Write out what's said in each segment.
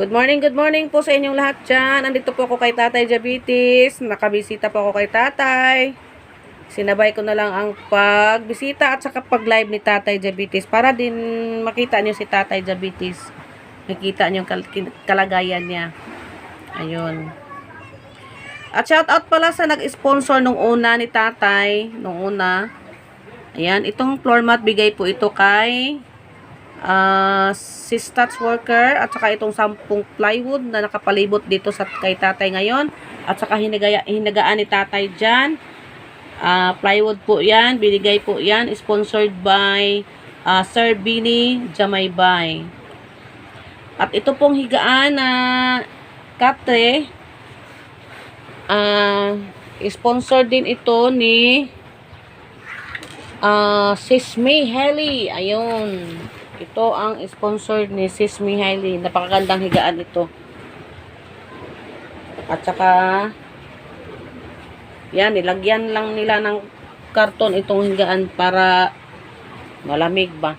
Good morning, good morning po sa inyong lahat dyan. Andito po ako kay Tatay Diabetes. Nakabisita po ako kay Tatay. Sinabay ko na lang ang pagbisita at saka pag-live ni Tatay Diabetes para din makita niyo si Tatay Diabetes. Makita niyo yung kal- kalagayan niya. Ayun. At shout out pala sa nag-sponsor nung una ni Tatay, nung una. Ayan, itong floor mat bigay po ito kay ah si stats worker at saka itong sampung plywood na nakapalibot dito sa kay tatay ngayon. At saka hinagaya, hinagaan ni tatay dyan. Ah, plywood po yan binigay po yan sponsored by ah, Sir Bini Jamaybay. At ito pong higaan na katre ah sponsor din ito ni ah Sis May Helly ayun ito ang sponsor ni Sis Mihaly. Napakagandang higaan ito. At saka, yan, nilagyan lang nila ng karton itong higaan para malamig ba.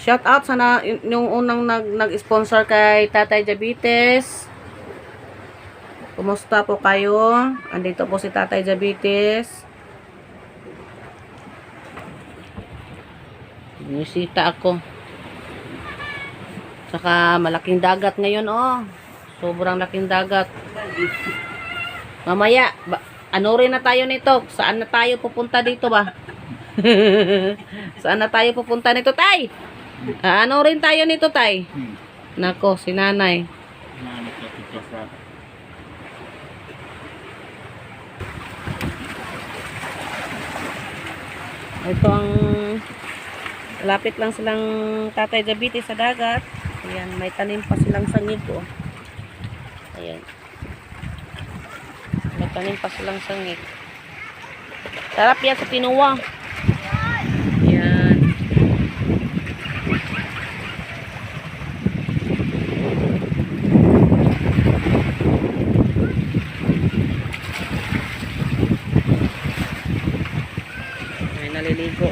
Shout out sana yung unang nag, nag-sponsor kay Tatay Diabetes. Kumusta po kayo? Andito po si Tatay Diabetes. Bumisita ako. Saka malaking dagat ngayon, oh. Sobrang laking dagat. Mamaya, ba, ano rin na tayo nito? Saan na tayo pupunta dito ba? Saan na tayo pupunta nito, tay? Ano rin tayo nito, tay? Nako, si nanay. Ito ang lapit lang silang tatay diabetes sa dagat. Ayan, may tanim pa silang sangig oh. Ayan. May tanim pa silang sangig. Sarap yan sa tinuwa. Ayan. May naliligo.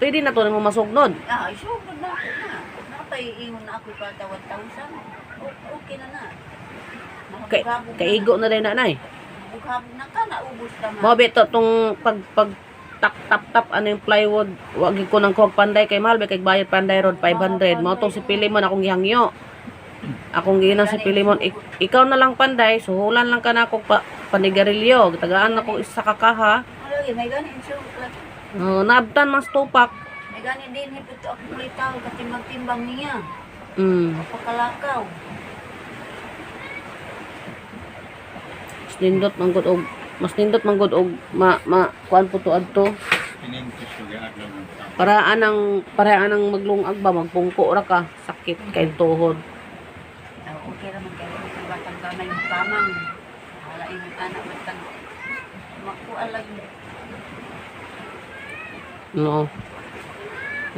Pwede na to na mo masugnod. Ah, sure na ako na. Ingon na ako pa 1,000. O- Okay na na. Kay, Nakabughabog kaigo na rin nanay. Bughabog na ka, naubos ka na. Mo bito tong pag pag tap tap tap ano yung plywood wag ko nang kog panday kay mahal kay bayad panday road 500 mo tong si Pilimon akong gihangyo akong ginang si Pilimon Ik- ikaw na lang panday suhulan lang ka na ako pa panigarilyo tagaan ako isa ka kaha Lagi, may gani sure. Oh, naabtan mas tupak May gani din hipot ako kulitaw kasi magtimbang niya. mm Pakalakaw. mas nindot man gud og mas nindot man gud og ma ma kuan po to adto para anang para anang maglungag ba magpungko ra ka sakit kay tuhod Ah, Okay naman kayo. Ang batang kamay mo tamang. Wala yung anak batang. Makuha lagi. No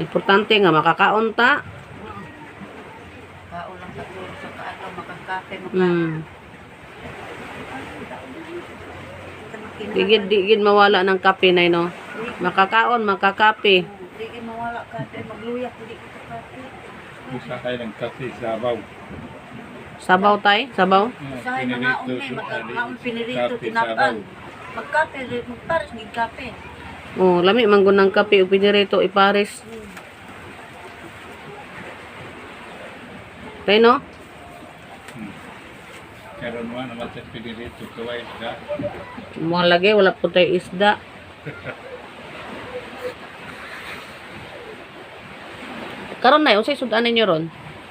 importante nga makakaon ta Kao lang sa turo sa kaagaw. Makakape, maka... mm Digid, digid mawala ng kape na no. Makakaon, makakape. Kayo mawala kape. Magluyak, hindi ko sa kape. Usa kayo ng kape sabaw. Sabaw tay, sabaw. Usahay mga unay, magkakaon pinirito, tinapan. Magkape, magpares, may kape. Oh, lami man gud ng kape ug pinirito ipares. Tay no? Karon mo naman sa pinirito kaway da. Mga lagi wala po tay isda. Karon na, unsay sudan ninyo ron?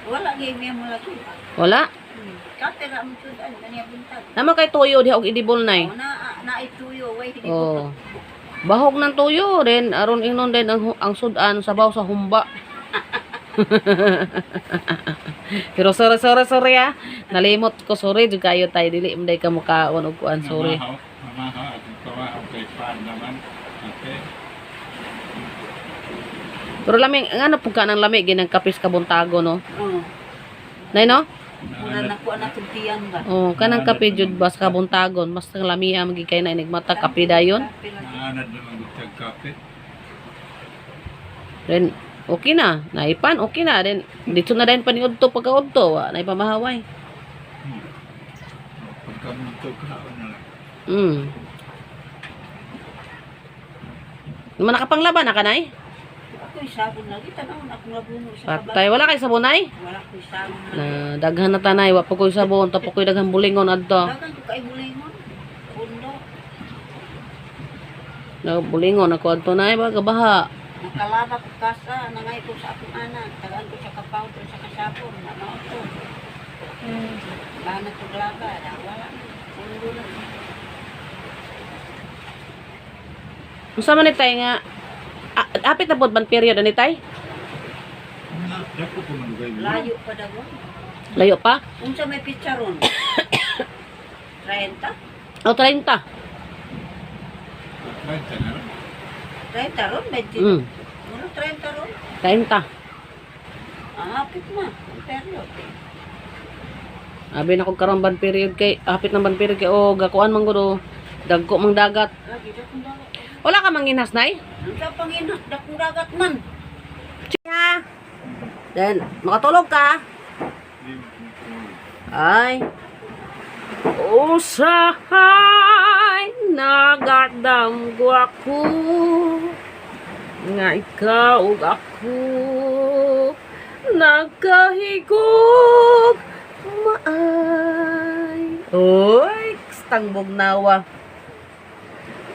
Wala, niya mo lagi. Wala. Hmm. Kape ra mo sudan, kanya buntag. Naman kay tuyo diha og idibol nay. O na, na ituyo, way, hindi Oh. Bahog ng tuyo din aron inon din ang, ang sudan sabaw sa humba. Pero sorry sorry sorry ah. Nalimot ko sorry jud kayo tay dili imday ka mukaon og kuan sorry. Kay Pan naman. Okay. Pero lamig ngano pud ka nang lamig ginang kapis kabuntago no. Oo. Nay no? Una na ko anak tiyan ba? Oh, kanang kape jud bas kabuntagon mas nang lamiha magi kay na inigmata kape dayon. Naanad naman gusto kape. Then okay na, naipan okay na then dito na din paniudto pagkaudto wa na ipamahaway. Pagkamunto ka, ano lang. Mm. Naman nakapanglaban na kanay? Ako'y sabon lagi. Tanawin akong labuno sa Patay, wala kay sabonay? Wala ko'y sabon. Na daghan na tanay, wa pa koy sabon, tapo koy daghan bulingon adto. Dagan ko kay bulingon. Pundo. Na bulingon ako adto nay ba gabaha. Nakalaba ko kasa. Nangay ko sa akong anak. Tagaan ko sa kapawto sa kasapon. Namaw ko. Bahan na ko laba. Wala. Pundo na. Unsa man ni tay nga ah, apit na pod ban period ani tay? Layo pa daw. Layo pa? Unsa may picharon? 30? O 30. Ay, tanan. 30 ron? Medyo. Mm, Muro 30 ron? 30. Ah, apit na. Ang period. Abi na ko karon ban period kay apit na ban period kay o gakuan man gud. Dagko mang dagat. Lagi dakong dagat. Wala ka manginhas nay? Ang sa panginas, dakong dagat man. Chiya. Then makatulog ka. Ay. Usahay nagadamgo ako. Nga ikaw ug ako. Nagkahigog maay. Oy stangbog nawa.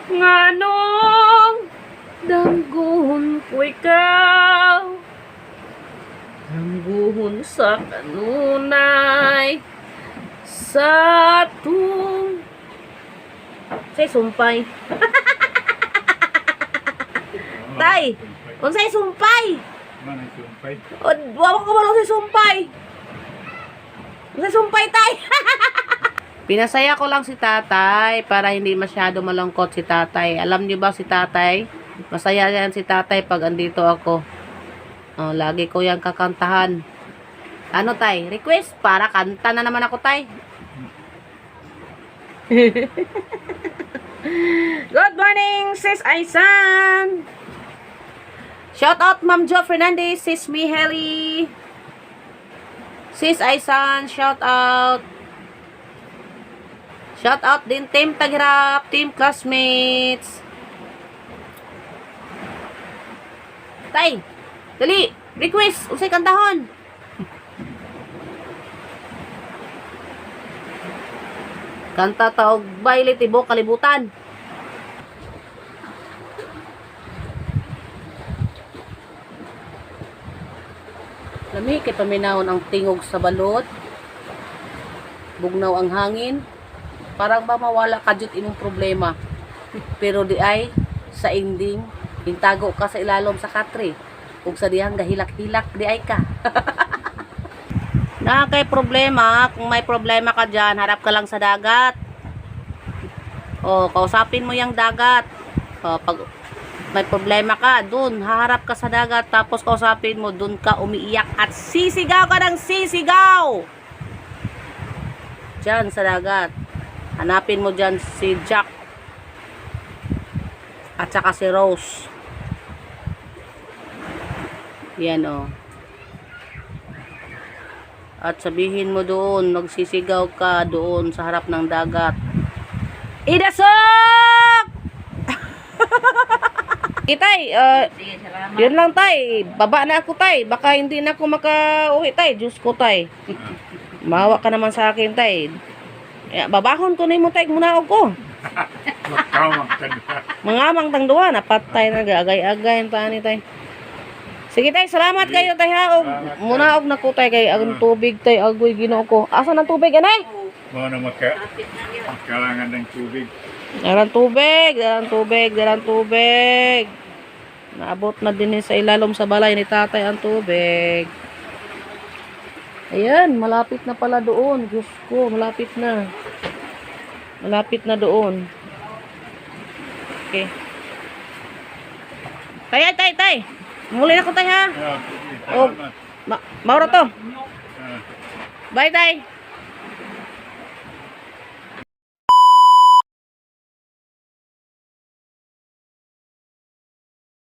Nganong damgon ko ikaw. Damguhon sa kanunay. Sa tung Say sumpay. Tay, unsay sumpay? Manay sumpay. O, wawa ko malo say sumpay. Unsay sumpay tay? Pinasaya ko lang si tatay para hindi masyado malungkot si tatay. Alam niyo ba si tatay? Masaya yan si tatay pag andito ako. Oh, lagi ko yan kakantahan. Ano tay? Request para kanta na naman ako tay. Good morning, sis Aisan. Shout out Ma'am Jo Fernandez, sis Miheli. Sis Aisan, shout out. Shout out din Team Taghirap, Team Classmates. Tay, dali, request, usay kantahon. Kanta taog baile tibo kalibutan. Lami kay paminahon ang tingog sa balot. Bugnaw ang hangin. Parang ba mawala ka jud imong problema. Pero di ay sa ending hintago ka sa ilalom sa katre. Ug sa dihang gahilak-hilak di ay ka. na kay problema, kung may problema ka dyan, harap ka lang sa dagat. O, kausapin mo yung dagat. O, pag may problema ka, dun, haharap ka sa dagat, tapos kausapin mo, dun ka umiiyak at sisigaw ka ng sisigaw. Dyan sa dagat. Hanapin mo dyan si Jack at saka si Rose. Yan o. At sabihin mo doon, nagsisigaw ka doon sa harap ng dagat. Idasok! Itay, uh, Sige, salamat. yun lang tay. Baba na ako tay. Baka hindi na ako makauwi tay. Diyos ko tay. Mawa ka naman sa akin tay. Ya, babahon ko na mo tay. Muna ako. Magkawang ka na. Mangamang tang duwa. Napatay na agay-agay ang tani tay. Sige tay, salamat kayo tay ha. Og, muna og na ko tay kay ang tubig tay agoy ginoo ko. Asa ng tubig anay? Mga na yun. kailangan ng tubig. Dalang tubig, dalang tubig, dalang tubig. Naabot na din sa ilalom sa balay ni tatay ang tubig. Ayan, malapit na pala doon. Diyos ko, malapit na. Malapit na doon. Okay. Tay, ay, tay, tay. Muli na ko tay ha. Oh. Ma Mauro to. Bye tay.